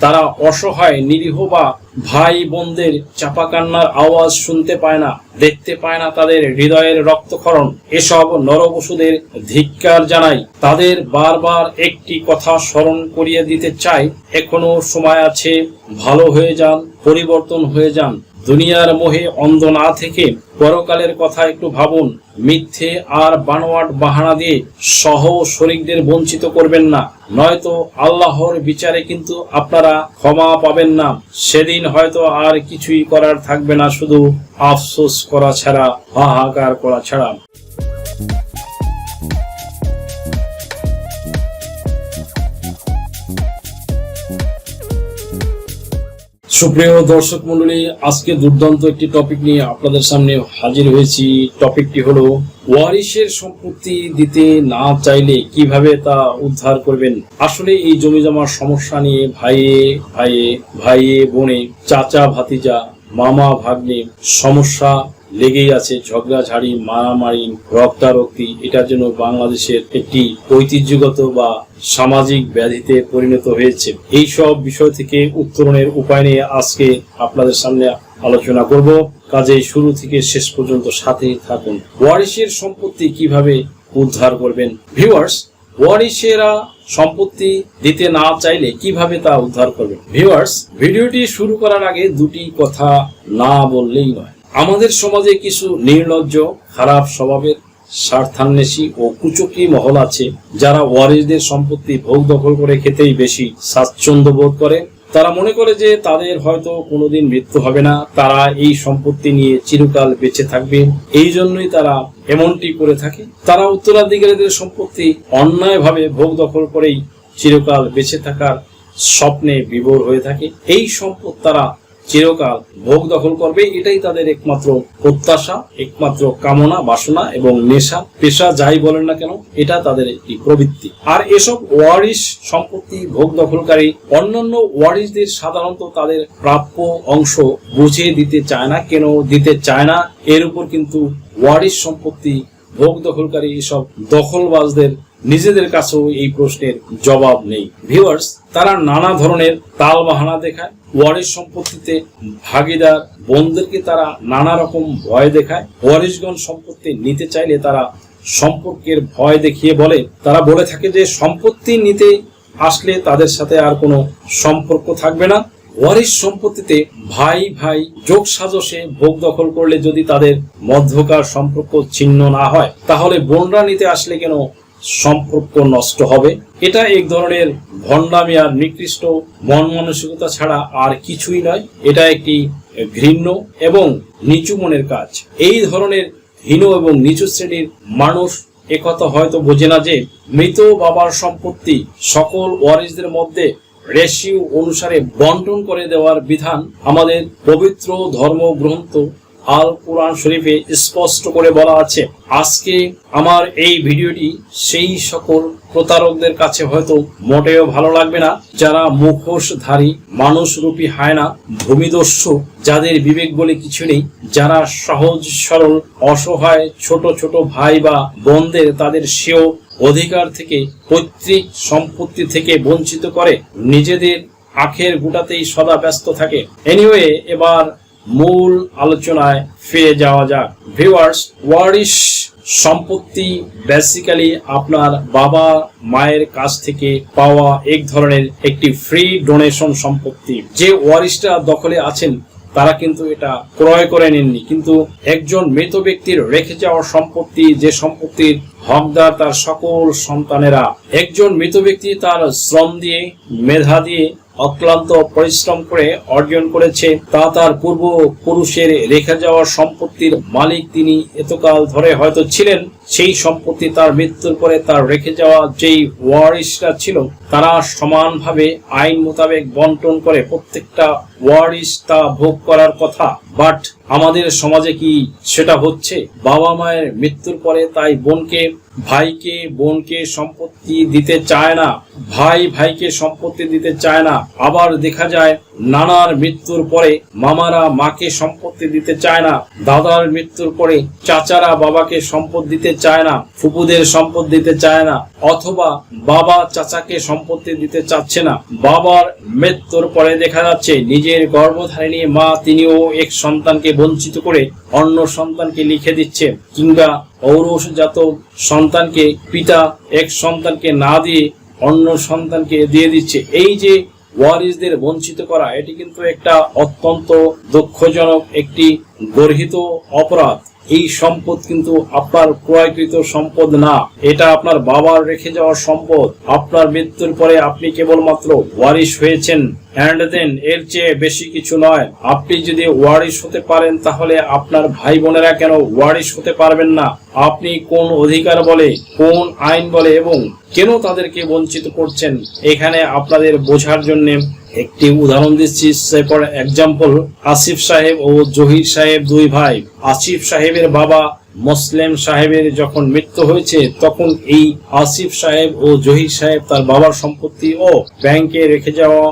তারা অসহায়, নিরীহ বা ভাই বোনদের চাপা কান্নার আওয়াজ শুনতে পায় না, দেখতে পায় না তাদের হৃদয়ের রক্তক্ষরণ। এসব নরবসুদের ধিক্কার জানাই। তাদের বারবার একটি কথা স্মরণ করিয়ে দিতে চাই, এখনও সময় আছে, ভালো হয়ে যান, পরিবর্তন হয়ে যান। দুনিয়ার মোহে অন্ধ না থেকে পরকালের কথা একটু ভাবুন। মিথ্যে আর বানোয়াট বাহানা দিয়ে সহ শরিকদের বঞ্চিত করবেন না। নয়তো আল্লাহর বিচারে কিন্তু আপনারা ক্ষমা পাবেন না। সেদিন হয়তো আর কিছুই করার থাকবে না, শুধু আফসোস করা ছাড়া, হাহাকার করা ছাড়া। সুপ্রিয় দর্শক মন্ডলী আজকে দুর্দান্ত একটি টপিক নিয়ে আপনাদের সামনে হাজির হয়েছি। টপিকটি হলো, ওয়ারিশের সম্পত্তি দিতে না চাইলে কীভাবে তা উদ্ধার করবেন? আসলে এই জমি জমার সমস্যা নিয়ে ভাইয়ে ভাইয়ে ভাইয়ে, বোনে, চাচা, ভাতিজা, মামা, ভাগ্নে সমস্যা লেগেই আছে ঝগড়াঝাড়ি, মারামারি, রক্তারক্তি। এটার জন্য বাংলাদেশের একটি ঐতিহ্যগত বা সামাজিক ব্যাধিতে পরিণত হয়েছে। এই সব বিষয় থেকে উত্তরণের উপায় নিয়ে আজকে আপনাদের সামনে আলোচনা করব। কাজেই শুরু থেকে শেষ পর্যন্ত সাথেই থাকুন। ওয়ারিশের সম্পত্তি কীভাবে উদ্ধার করবেন? ভিউয়ার্স, ওয়ারিশেরা সম্পত্তি দিতে না চাইলে কীভাবে তা উদ্ধার করবেন? ভিউয়ার্স, ভিডিওটি শুরু করার আগে দুটি কথা না বললেই নয়। আমাদের সমাজে কিছু নির্লজ্জ, খারাপ স্বভাবের স্বার্থান্বেষী ও কুচকি মহল আছে, যারা ওয়ারিসদের সম্পত্তি ভোগ দখল করে খেতেই বেশি স্বাচ্ছন্দ্য বোধ করে। তারা মনে করে যে তাদের হয়তো কোনোদিন মৃত্যু হবে না, তারা এই সম্পত্তি নিয়ে চিরকাল বেঁচে থাকবে। এই জন্যই তারা এমনটি করে থাকে। তারা উত্তরাধিকারীদের সম্পত্তি অন্যায়ভাবে ভোগ দখল করেই চিরকাল বেঁচে থাকার স্বপ্নে বিভোর হয়ে থাকে। এই সম্পদ তারা চিরকাল ভোগ দখল করবে, এটাই তাদের একমাত্র প্রত্যাশা, একমাত্র কামনা, বাসনা এবং নেশা। পেশা যাই বলেন না কেন, এটা তাদের একটি প্রবৃত্তি। আর এসব ওয়ারিশ সম্পত্তি ভোগ দখলকারী অন্যান্য ওয়ারিশদের সাধারণত তাদের প্রাপ্য অংশ বুঝিয়ে দিতে চায় না। কেন দিতে চায় না? এর উপর কিন্তু ওয়ারিশ সম্পত্তি ভোগ দখলকারী এসব দখলবাজদের নিজেদের কাছেও এই প্রশ্নের জবাব নেই। ভিউয়ার্স তারা নানা ধরনের তাল বাহানা দেখায়, ওয়ারিশ সম্পত্তিতে ভাগিদার বোনদেরকে তারা নানা রকম ভয় দেখায়, ওয়ারিশগণ সম্পত্তি নিতে চাইলে তারা সম্পর্কের ভয় দেখিয়ে বলে। তারা বলে থাকে যে, সম্পত্তি নিতে আসলে তাদের সাথে আর কোনো সম্পর্ক থাকবে না। ওয়ারিশ সম্পত্তিতে ভাই ভাই যোগ সাজসে ভোগ দখল করলে যদি তাদের মধ্যকার সম্পর্ক ছিন্ন না হয়, তাহলে বোনরা নিতে আসলে কেন সম্পর্ক নষ্ট হবে। এটা এক ধরনের ভণ্ডামি আর নিকৃষ্ট মন মানসিকতা ছাড়া আর কিছুই নয়। এটা একটি ঘৃণ্য এবং নিচু মনের কাজ। এই ধরনের হীন এবং নিচু শ্রেণির মানুষ একথা হয়তো বোঝে না যে, মৃত বাবার সম্পত্তি সকল ওয়ারিসদের মধ্যে রেশিও অনুসারে বন্টন করে দেওয়ার বিধান আমাদের পবিত্র ধর্মগ্রন্থ আল কোরআন শরীফে স্পষ্ট করে বলা আছে, আজকে আমার এই ভিডিওটি সেই সকল প্রতারকদের কাছে হয়তো মোটেও ভালো লাগবে না, যারা মুখোশধারী, মানুষরূপী হায়না ভূমিদস্যু, যাদের বিবেক বলে কিছু নেই, যারা সহজ, সরল, অসহায়, ছোট ছোট ভাই বা বোনদের তাদের সেও অধিকার থেকে, পৈতৃক সম্পত্তি থেকে বঞ্চিত করে, নিজেদের আখের গুটাতেই সদা ব্যস্ত থাকে। এনিওয়ে এবার মূল আলোচনায় ফিরে যাওয়া যাক। ভিউয়ার্স, ওয়ারিশ সম্পত্তি বেসিক্যালি আপনার বাবা মায়ের কাছ থেকে পাওয়া এক ধরনের একটি ফ্রি ডোনেশন সম্পত্তি। যে ওয়ারিশটা দখলে আছেন, তারা কিন্তু এটা ক্রয় করে নেননি। কিন্তু একজন মৃত ব্যক্তির রেখে যাওয়া সম্পত্তি, যে সম্পত্তির হকদার তার সকল সন্তানেরা। একজন মৃত ব্যক্তি তার শ্রম দিয়ে, মেধা দিয়ে অক্লান্ত পরিশ্রম করে অর্জন করেছে, তা তার পূর্ব পুরুষের রেখে যাওয়া সম্পত্তির মালিক তিনি এতকাল ধরে হয়তো ছিলেন, সেই সম্পত্তি তার মৃত্যুর পরে তার রেখে যাওয়া যেই ওয়ারিশরা ছিল, তারা সমানভাবে আইন মোতাবেক বন্টন করে প্রত্যেকটা ওয়ারিশ তা ভোগ করার কথা। বাট আমাদের সমাজে কি সেটা হচ্ছে? বাবা মায়ের মৃত্যুর পরে তাই বোনকে ভাইকে, বোনকে সম্পত্তি দিতে চায় না, ভাই ভাইকে সম্পত্তি দিতে চায় না। আবার দেখা যায়, নানার মৃত্যুর পরে মামারা মাকে সম্পত্তি দিতে চায় না, দাদার মৃত্যুর পরে চাচারা বাবাকে সম্পদ দিতে চায় না, ফুপুদের সম্পদ দিতে চায় না, অথবা বাবা চাচাকে সম্পত্তি দিতে চাচ্ছে না। বাবার মৃত্যুর পরে দেখা যাচ্ছে, নিজের গর্ভধারিণী মা, তিনিও এক সন্তানকে বঞ্চিত করে অন্য সন্তানকে লিখে দিচ্ছেন কিংবা ঔরসজাত সন্তানকে পিতা এক সন্তানকে না দিয়ে অন্য সন্তানকে দিয়ে দিচ্ছে। এই যে ওয়ারিসদের বঞ্চিত করা, এটি কিন্তু একটা অত্যন্ত দুঃখজনক একটি গর্হিত অপরাধ। এই সম্পদ কিন্তু আপনার ক্রয়কৃত সম্পদ না। এটা আপনার বাবার রেখে যাওয়া সম্পদ। আপনার মৃত্যুর পরে আপনি কেবলমাত্র ওয়ারিশ হয়েছেন। অ্যান্ড দেন এর চেয়ে বেশি কিছু নয়। আপনি যদি ওয়ারিশ হতে পারেন, তাহলে আপনার ভাই বোনেরা কেন ওয়ারিশ হতে পারবেন না? আপনি কোন অধিকার বলে, কোন আইন বলে, এবং কেন তাদেরকে বঞ্চিত করছেন? এখানে আপনাদের বোঝার জন্য একটি উদাহরণ দিচ্ছি এক্সাম্পল আসিফ সাহেব ও জহির সাহেব দুই ভাই। আসিফ সাহেবের বাবা মুসলিম সাহেবের যখন মৃত্যু হয়েছে, তখন এই আসিফ সাহেব ও জহির সাহেব তার বাবার সম্পত্তি ও ব্যাংকে রেখে যাওয়া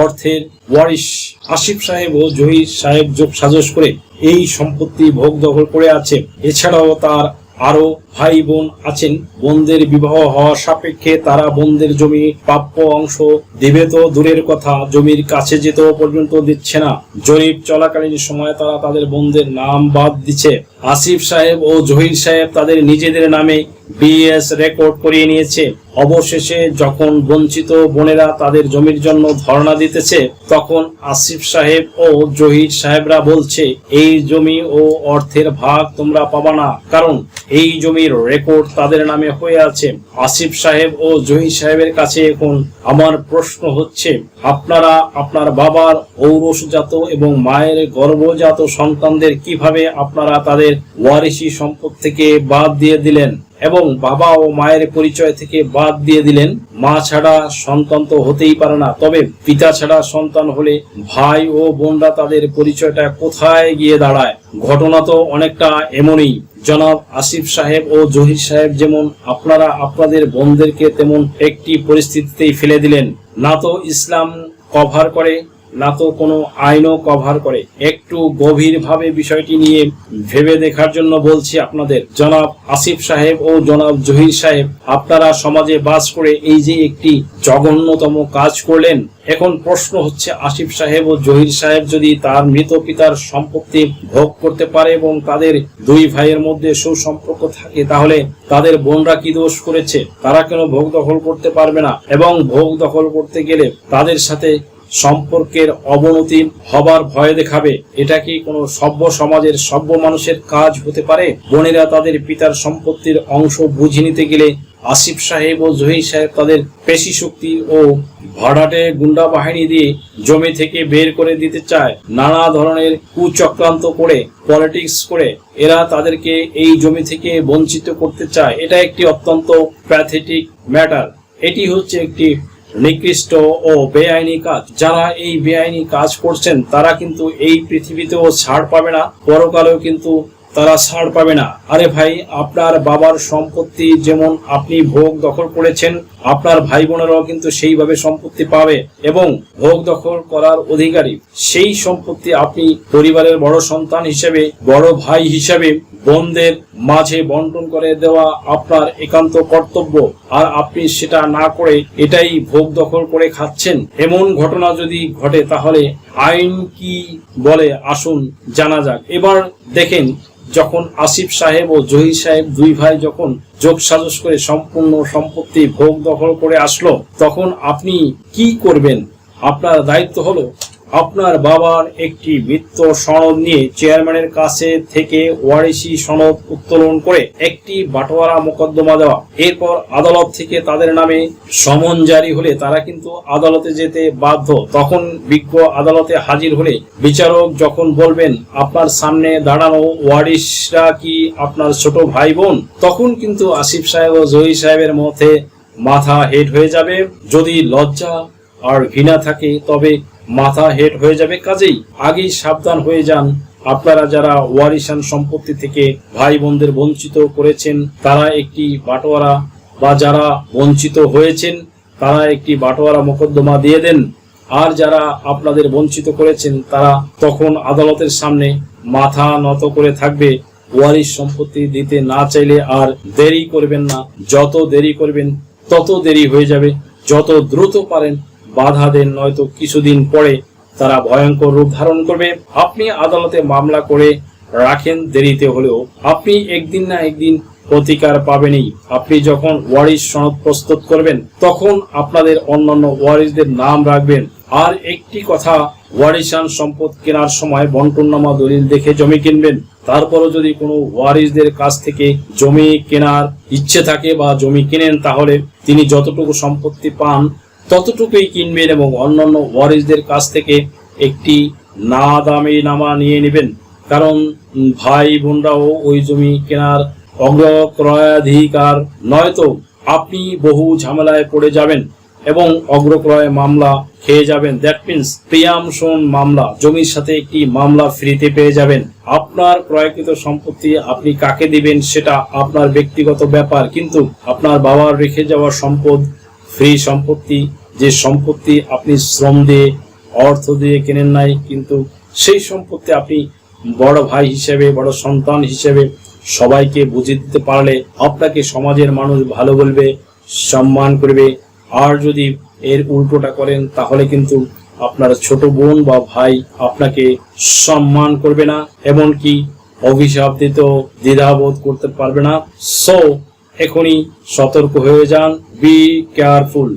অর্থের ওয়ারিশ আসিফ সাহেব ও জহির সাহেব যোগ সাজস করে এই সম্পত্তি ভোগ দখল করে আছে। এছাড়াও তার আরও ভাই বোন আছেন। বোনদের বিবাহ হওয়া সাপেক্ষে তারা বোনদের জমি, প্রাপ্য অংশ দেবে তো দূরের কথা, জমির কাছে যেতেও পর্যন্ত দিচ্ছে না। জরিপ চলাকালীন সময়ে তারা তাদের বোনদের নাম বাদ দিচ্ছে। আসিফ সাহেব ও জহির সাহেব তাদের নিজেদের নামে বিএস রেকর্ড করিয়ে নিয়েছে। অবশেষে যখন বঞ্চিত বোনেরা তাদের জমির জন্য ধর্ণা দিতেছে, তখন আসিফ সাহেব ও জহির সাহেবরা বলছে, এই জমি ও অর্থের ভাগ তোমরা পাবা না, কারণ এই জমির রেকর্ড তাদের নামে হয়ে আছে। আসিফ সাহেব ও জহির সাহেবের কাছে এখন আমার প্রশ্ন হচ্ছে, আপনারা আপনার বাবার ঔরসজাত এবং মায়ের গর্ভজাত সন্তানদের কীভাবে আপনারা তাদের ওয়ারিশি সম্পদ থেকে বাদ দিয়ে দিলেন? এবং বাবা ও মায়ের পরিচয় থেকে বাদ দিয়ে দিলেন। মা ছাড়া সন্তান তো হতেই পারে না। তবে পিতা ছাড়া সন্তান হলে ভাই ও বোনরা তাদের পরিচয়টা কোথায় গিয়ে দাঁড়ায়? ঘটনা তো অনেকটা এমনই। জনাব আসিফ সাহেব ও জহির সাহেব যেমন আপনারা আপনাদের বোনদেরকে তেমন একটি পরিস্থিতিতেই ফেলে দিলেন। না তো ইসলাম কভার করে না তো কোনো আইনও কভার করে। একটু গভীরভাবে বিষয়টি নিয়ে ভেবে দেখার জন্য বলছি আপনাদের। জনাব আসিফ সাহেব ও জনাব জহির সাহেব, আপনারা সমাজে বাস করে এই যে একটি জঘন্যতম কাজ করলেন, এখন প্রশ্ন হচ্ছে আসিফ সাহেব ও জহির সাহেব যদি তার মৃত পিতার সম্পত্তি ভোগ করতে পারে এবং তাদের দুই ভাইয়ের মধ্যে সুসম্পর্ক থাকে, তাহলে তাদের বোনরা কি দোষ করেছে? তারা কেন ভোগ দখল করতে পারবে না? এবং ভোগ দখল করতে গেলে তাদের সাথে সম্পর্কের অবনতি হবার ভয় দেখাবে। এটা কি কোনো সভ্য সমাজের সভ্য মানুষের কাজ হতে পারে? বোনেরা তাদের পিতার সম্পত্তির অংশ বুঝে নিতে গেলে আসিফ সাহেব ও জহির সাহেব তাদের পেশি শক্তি ও ভাড়াটে গুন্ডা বাহিনী দিয়ে জমি থেকে বের করে দিতে চায়। নানা ধরনের কুচক্রান্ত করে, পলিটিক্স করে এরা তাদেরকে এই জমি থেকে বঞ্চিত করতে চায়। এটা একটি অত্যন্ত প্যাথেটিক ম্যাটার। এটি হচ্ছে একটি নিকৃষ্ট ও বেআইনি কাজ। যারা এই বেআইনি কাজ করছেন, তারা কিন্তু এই পৃথিবীতেও ছাড় পাবে না। পরকালেও কিন্তু তারা ছাড় পাবে না। আরে ভাই, আপনার বাবার সম্পত্তি যেমন আপনি ভোগ দখল করেছেন, আপনার ভাই বোনেরাও কিন্তু সেইভাবে সম্পত্তি পাবে এবং ভোগ দখল করার অধিকারী। সেই সম্পত্তি আপনি পরিবারের বড় সন্তান হিসেবে, বড় ভাই হিসেবে বোনদের মাঝে বন্টন করে দেওয়া আপনার একান্ত কর্তব্য। আর আপনি সেটা না করে এটাই ভোগ দখল করে খাচ্ছেন। এমন ঘটনা যদি ঘটে, তাহলে আইন কি বলে? আসুন, জানা যাক। এবার দেখেন যখন আসিফ সাহেব ও জহির সাহেব দুই ভাই যখন যোগ সাজস করে সম্পূর্ণ সম্পত্তি ভোগ দখল করে আসলো, তখন আপনি কি করবেন? আপনার দায়িত্ব হলো আপনার বাবার একটি বৃত্ত সনদ নিয়ে চেয়ারম্যানের কাছে থেকে ওয়ারিশি সনদ উত্তোলন করে একটি বাটোয়ারা মোকদ্দমা দেওয়া। এরপর আদালত থেকে তাদের নামে সমন জারি হলে তারা কিন্তু আদালতে যেতে বাধ্য। তখন বিজ্ঞ আদালতে হাজির হলে বিচারক যখন বলবেন, আপনার সামনে দাঁড়ানো ওয়ারিশরা কি আপনার ছোট ভাই বোন তখন কিন্তু আসিফ সাহেব ও জহি সাহেবের মধ্যে মাথা হেড হয়ে যাবে। যদি লজ্জা আর ঘৃণা থাকে, তবে মাথা হেড হয়ে যাবে কাজেই। আগেই সাবধান হয়ে যান। আপনারা যারা ওয়ারিশান সম্পত্তি থেকে ভাই বোনদের বঞ্চিত করেছেন, তারা একটি বাটোয়ারা, বা যারা বঞ্চিত হয়েছেন, তারা একটি বাটোয়ারা মোকদ্দমা দিয়ে দেন। আর যারা আপনাদের বঞ্চিত করেছেন, তারা তখন আদালতের সামনে মাথা নত করে থাকবে। ওয়ারিশ সম্পত্তি দিতে না চাইলে আর দেরি করবেন না। যত দেরি করবেন, তত দেরি হয়ে যাবে। যত দ্রুত পারেন বাধা দেন নয়তো কিছুদিন পরে তারা ভয়ঙ্কর রূপ ধারণ করবে। আপনি আদালতে মামলা করে রাখেন দেরিতে হলেও। আপনি একদিন না একদিন প্রতিকার পাবেনই। আপনি যখন ওয়ারিশ সনদ প্রস্তুত করবেন, তখন আপনাদের অন্যান্য ওয়ারিশদের নাম রাখবেন। আর একটি কথা, ওয়ারিশান সম্পদ কেনার সময় বন্টননামা দলিল দেখে জমি কিনবেন। তারপরও যদি কোনো ওয়ারিশদের কাছ থেকে জমি কেনার ইচ্ছে থাকে বা জমি কিনেন, তাহলে তিনি যতটুকু সম্পত্তি পান ততটুকুই কিনবেন এবং অন্যান্য ওয়ারিসদের কাছ থেকে একটি না দামি নামা নিয়ে নেবেন। কারণ ভাই বোনরাও ওই জমি কেনার অগ্রক্রয়াধিকার নয়তো আপনি বহু ঝামেলায় পড়ে যাবেন এবং অগ্রক্রয় মামলা খেয়ে যাবেন। দ্যাট মিনস প্রিয়ামশন মামলা, জমির সাথে একটি মামলা ফ্রিতে পেয়ে যাবেন। আপনার ক্রয়কৃত সম্পত্তি আপনি কাকে দিবেন সেটা আপনার ব্যক্তিগত ব্যাপার, কিন্তু আপনার বাবার রেখে যাওয়া সম্পদ, ফ্রি সম্পত্তি যে সম্পত্তি আপনি শ্রম দিয়ে, অর্থ দিয়ে কেনেন নাই, কিন্তু সেই সম্পত্তি আপনি বড় ভাই হিসেবে, বড় সন্তান হিসেবে সবাইকে বুঝিয়ে দিতে পারলে আপনাকে সমাজের মানুষ ভালো বলবে, সম্মান করবে। আর যদি এর উল্টোটা করেন, তাহলে কিন্তু আপনার ছোট বোন বা ভাই আপনাকে সম্মান করবে না, এমনকি অভিশাপ দিতেও দ্বিধাবোধ করতে পারবে না। সো এখনই সতর্ক হয়ে যান বি কেয়ারফুল